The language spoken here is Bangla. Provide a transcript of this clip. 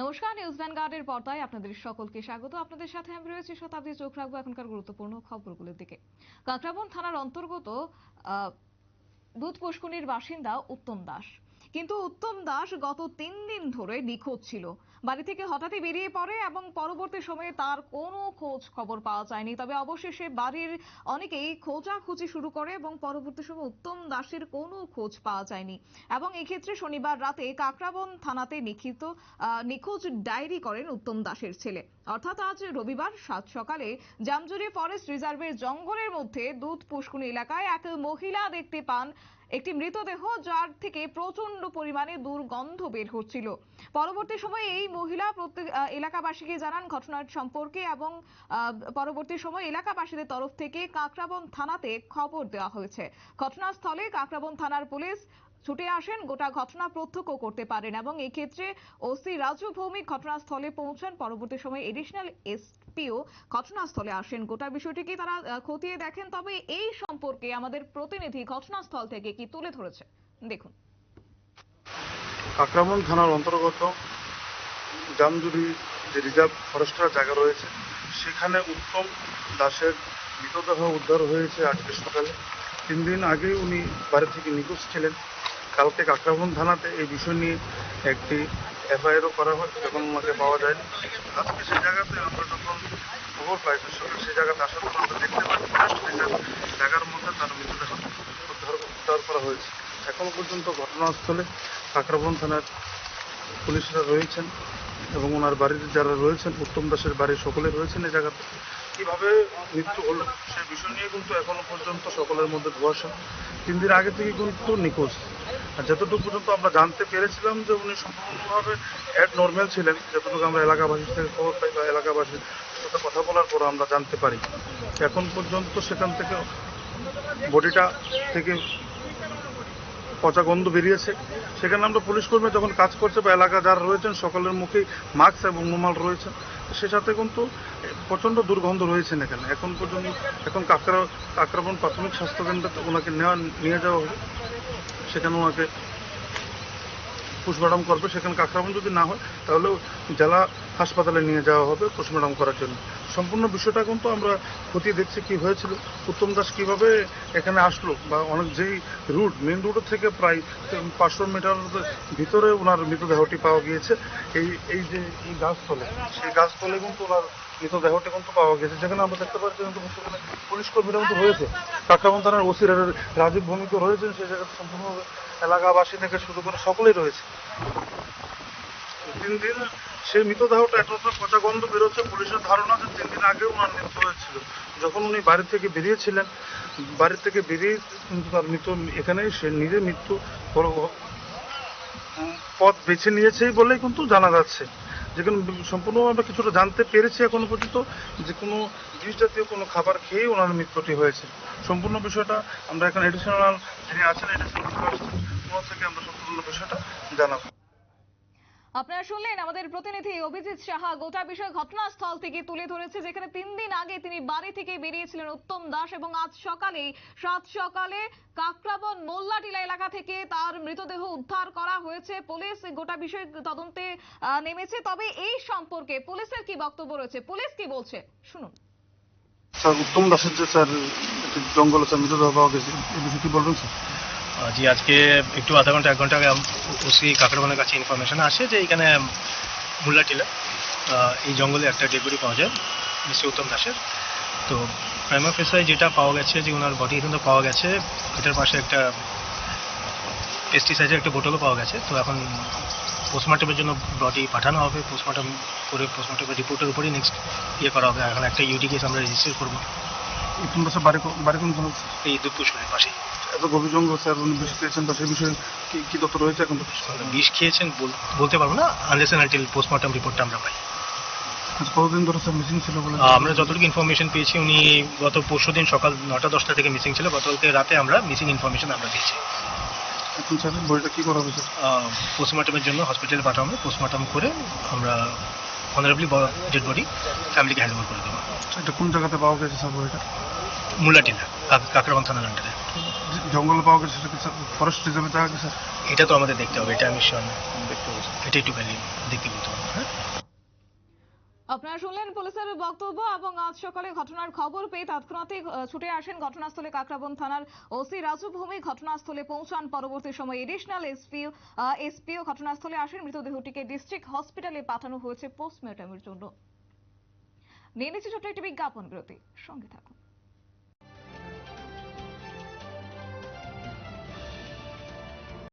নমস্কার নিউজ ভ্যানগার্ডের পর্দায় আপনাদের সকলকে স্বাগত। আপনাদের সাথে আমি রয়েছি শতাব্দী চোখ রাখব এখনকার গুরুত্বপূর্ণ খবরগুলোর দিকে। কাঁকড়াবন থানার অন্তর্গত দুধ পুষ্কনির বাসিন্দা উত্তম দাস। কিন্তু উত্তম দাস গত তিন দিন ধরে নিখোঁজ ছিল। বাড়ি থেকে হঠাৎই বেরিয়ে পড়ে এবং পরবর্তী সময়ে তার কোনো খোঁজ খবর পাওয়া যায়নি। তবে অবশেষে বাড়ির অনেকেই খোঁজাখুঁজি শুরু করে এবং পরবর্তী সময়ে উত্তম দাসের কোনো খোঁজ পাওয়া যায়নি। এবং এক্ষেত্রে শনিবার রাতে কাকরাবন থানাতে লিখিত নিখোঁজ ডায়েরি করেন উত্তম দাসের ছেলে। অর্থাৎ আজ রবিবার সাত সকালে জামজুরি ফরেস্ট রিজার্ভের জঙ্গলের মধ্যে দুধ পুষ্কুনি এলাকায় এক মহিলা দেখতে পান একটি মৃতদেহ যার থেকে প্রচণ্ড পরিমাণে দুর্গন্ধ বের হচ্ছিল। পরবর্তী সময়ে এই মহিলা এলাকাবাসীকে জানান ঘটনার সম্পর্কে এবং পরবর্তী সময় এলাকাবাসীদের তরফ থেকে কাকরাবন থানাতে খবর দেওয়া হয়েছে। ঘটনাস্থলে কাকরাবন থানার পুলিশ ছুটে আসেন, গোটা ঘটনা প্রত্যক্ষ করতে পারেন এবং ক্ষেত্রে ওসি রাজু ভৌমিক ঘটনাস্থলে পৌঁছান। পরবর্তী সময়ে এডিশনাল এসপিও ঘটনাস্থলে আসেন। গোটা বিষয়টিকে তারা খতিয়ে দেখেন। তবে এই সম্পর্কে আমাদের প্রতিনিধি ঘটনাস্থল থেকে কি তুলে ধরেছে? দেখুন। কাকরামন থানার অন্তর্গত জামজুরি যে রিজার্ভ ফরেস্টার জায়গা রয়েছে, সেখানে উত্তম দাসের মৃতদেহ উদ্ধার হয়েছে আজকে সকালে। তিন দিন আগে উনি বাড়ি থেকে নিখোঁজ ছিলেন। কালকে কাকরামন থানাতে এই বিষয় নিয়ে একটি এফআইআরও করা হয় যখন ওনাকে পাওয়া যায়নি। আজকে সেই জায়গাতে আমরা যখন খবর পাই সকালে সেই জায়গাতে আসার পর আমরা দেখতে পাই জায়গার মধ্যে তার মৃতদেহ উদ্ধার উদ্ধার করা হয়েছে। এখন পর্যন্ত ঘটনাস্থলে কাকরাবন থানার পুলিশরা রয়েছেন এবং ওনার বাড়ির যারা রয়েছেন, উত্তম দাসের বাড়ির সকলে রয়েছেন এই জায়গাতে। কীভাবে মৃত্যু হলো সেই বিষয় নিয়ে কিন্তু এখনও পর্যন্ত সকলের মধ্যে ধোয়াশা। তিন দিন আগে থেকে কিন্তু নিখোঁজ। যতটুকু পর্যন্ত আমরা জানতে পেরেছিলাম যে উনি সম্পূর্ণভাবে অ্যাড নর্মাল ছিলেন, যতটুকু আমরা এলাকাবাসীর থেকে খবর পাই বা এলাকাবাসীর সাথে কথা বলার পর আমরা জানতে পারি। এখন পর্যন্ত সেখান থেকে বডিটা থেকে পচা গন্ধ বেরিয়েছে। সেখানে আমরা পুলিশ কর্মী যখন কাজ করছে বা এলাকা যারা রয়েছেন, সকলের মুখেই মাস্ক এবং রুমাল রয়েছে। সে সাথে কিন্তু প্রচণ্ড দুর্গন্ধ রয়েছেন এখানে এখন পর্যন্ত, এখন কাকরা কাকরাবন প্রাথমিক স্বাস্থ্যকেন্দ্রে ওনাকে নেওয়া, নিয়ে যাওয়া হবে সেখানে ওনাকে পোস্টমর্টম করবে। সেখানে কাকরাবন যদি না হয় তাহলে জেলা হাসপাতালে নিয়ে যাওয়া হবে পোস্টমর্টম করার জন্য। সম্পূর্ণ বিষয়টা কিন্তু আমরা খতিয়ে দেখছি কি হয়েছিল, উত্তম দাস কীভাবে এখানে আসলো বা অনেক যেই রুট মেন রুটের থেকে প্রায় পাঁচশো মিটার ভিতরে ওনার মৃতদেহটি পাওয়া গিয়েছে। এই এই যে, এই গাছতলে, সেই গাছতলে কিন্তু ওনার মৃতদেহটি কিন্তু পাওয়া গেছে যেখানে আমরা দেখতে পাচ্ছি কিন্তু সেখানে পুলিশ কর্মীরা কিন্তু রয়েছে। কাকরাবন থানার ওসি রাজীব ভূমিকে রয়েছেন, সেই জায়গাতে সম্পূর্ণভাবে এলাকাবাসী থেকে শুরু করে সকলেই রয়েছে। তিন দিন সেই মৃতদেহটা এত পচা গন্ধ বেরোচ্ছে, পুলিশের ধারণা যে তিন দিন আগে ওনার মৃত্যু হয়েছিল। যখন উনি বাড়ি থেকে বেরিয়েছিলেন, বাড়ি থেকে বেরিয়ে কিন্তু তার মৃত্যু, এখানেই সে নিজে মৃত্যু পথ বেছে নিয়েছেই বলেই কিন্তু জানা যাচ্ছে। যেখানে সম্পূর্ণ আমরা কিছুটা জানতে পেরেছি এখনও পর্যন্ত যে কোনো বিষ জাতীয় কোনো খাবার খেয়েই ওনার মৃত্যুটি হয়েছে। সম্পূর্ণ বিষয়টা আমরা এখন এডিশনাল যিনি আছেন এডিশনাল ওনার থেকে আমরা সম্পূর্ণ বিষয়টা জানাব। আপনারা শুনলেন আমাদের প্রতিনিধি অভিজিৎ সাহা। গোটা বিষয় ঘটনাস্থল থেকে তুলে ধরেছে, যেখানে তিন দিন আগে তিনি বাড়ি থেকে বেরিয়েছিলেন উত্তম দাস এবং আজ সকালে সাত সকালে কাকরাবন মোল্লাটিলা এলাকা থেকে তার মৃতদেহ উদ্ধার করা হয়েছে। পুলিশ গোটা বিষয় তদন্তে নেমেছে। তবে এই সম্পর্কে পুলিশের কি বক্তব্য রয়েছে? পুলিশ কি বলছে? শুনুন। স্যার, উত্তম দাসের যে স্যার জঙ্গলে স্যার মৃতদেহ পাওয়া গেছে বিষয়ে কি বলবেন, স্যার? জি আজকে একটু আধা ঘণ্টা এক ঘণ্টা আগে ওসি কাকড়বনের কাছে ইনফরমেশন আসে যে এখানে মুল্লা টিলা এই জঙ্গলে একটা ডেড পাওয়া যায় মিস্টার উত্তম দাসের। তো প্রাইমা ফেসায় যেটা পাওয়া গেছে যে ওনার বডি কিন্তু পাওয়া গেছে এটার পাশে একটা পেস্টিসাইডের একটা বোতলও পাওয়া গেছে। তো এখন পোস্টমর্টমের জন্য বডি পাঠানো হবে পোস্টমর্টম করে পোস্টমর্টমের রিপোর্টের উপরেই নেক্সট ইয়ে করা হবে। এখন একটা ইউডি কেস আমরা রেজিস্টার করব। বাড়ি বাড়ি কোন এই দুধপুষ্পের পাশেই। এত গভীর জঙ্গল স্যার উনি বেশি পেয়েছেন তো সেই বিষয়ে কি কি তথ্য রয়েছে? এখন তো বিষ খেয়েছেন বল- বলতে পারব না? আনলেস আনটিল পোস্টমর্টম রিপোর্টটা আমরা পাই। আচ্ছা, কতদিন ধরে স্যার মিসিং ছিল বলে আহ, আমরা যতটুকু ইনফরমেশন পেয়েছি উনি গত পরশু দিন সকাল নটা দশটা থেকে মিসিং ছিল গতকালকে রাতে আমরা মিসিং ইনফরমেশন আমরা দিয়েছি এখন স্যার বইটা কি করা হবে স্যার পোস্টমর্টমের জন্য হসপিটালে পাঠানো হবে পোস্টমর্টম করে আমরা অনারেবলি ডেড বডি ফ্যামিলিকে হ্যান্ড ওভার করে দেবো। এটা কোন জায়গাতে পাওয়া গেছে স্যার বইটা? মুল্লাটিলা কাকরাবান থানার আন্ডারে জঙ্গলে পাওয়া গেছে সেটা কি স্যার ফরেস্ট রিজার্ভে থাকা গেছে এটা তো আমাদের দেখতে হবে এটা আমি শিওর না। এটা একটুখানি দেখতে বলতে হবে হ্যাঁ? আপনারা শুনলেন পুলিশের বক্তব্য এবং আজ সকালে ঘটনার খবর পেয়ে তৎক্ষণাৎই ছুটে আসেন ঘটনাস্থলে কাকরাবন থানার ওসি রাজু ভূমি ঘটনাস্থলে পৌঁছান পরবর্তী সময় এডিশনাল এসপিও এসপিও ঘটনাস্থলে আসেন। মৃতদেহটিকে ডিস্ট্রিক্ট হসপিটালে পাঠানো হয়েছে পোস্টমর্টমের জন্য। নিয়ে নিচ্ছে ছোট্ট একটি বিজ্ঞাপন বিরতি। সঙ্গে থাকুন।